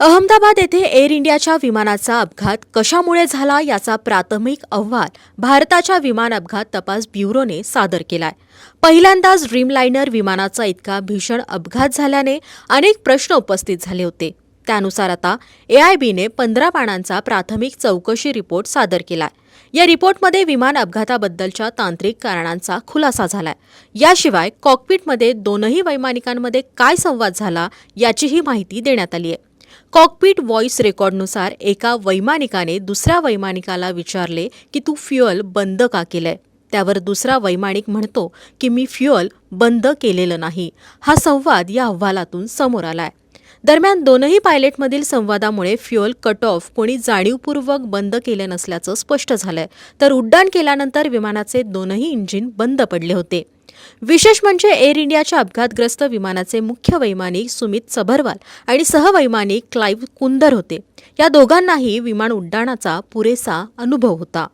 अहमदाबाद येथे एअर इंडियाच्या विमानाचा अपघात कशामुळे झाला याचा प्राथमिक अहवाल भारताच्या विमान अपघात तपास ब्युरोने सादर केलाय. पहिल्यांदाच ड्रीमलाइनर विमानाचा इतका भीषण अपघात झाल्याने अनेक प्रश्न उपस्थित झाले होते. त्यानुसार आता एआयबीने पंधरा पानांचा प्राथमिक चौकशी रिपोर्ट सादर केलाय. या रिपोर्टमध्ये विमान अपघाताबद्दलच्या तांत्रिक कारणांचा खुलासा झालाय. याशिवाय कॉकपिटमध्ये दोनही वैमानिकांमध्ये काय संवाद झाला याचीही माहिती देण्यात आली आहे. कॉकपिट व्हॉइस रेकॉर्डनुसार एका वैमानिकाने दुसऱ्या वैमानिकाला विचारले की तू फ्युअल बंद का केलंय? त्यावर दुसरा वैमानिक म्हणतो की मी फ्युअल बंद केलेलं नाही. हा संवाद या अहवालातून समोर आलाय. दरम्यान दोनही पायलटमधील संवादामुळे फ्युअल कट ऑफ कोणी जाणीवपूर्वक बंद केले नसल्याचं स्पष्ट झालंय. तर उड्डाण केल्यानंतर विमानाचे दोनही इंजिन बंद पडले होते. विशेष म्हणजे एअर इंडियाच्या अपघातग्रस्त विमानाचे मुख्य वैमानिक सुमित सभरवाल आणि सहवैमानिक क्लाइव कुंदर होते. या दोघांनाही विमान उड्डाणाचा पुरेसा अनुभव होता.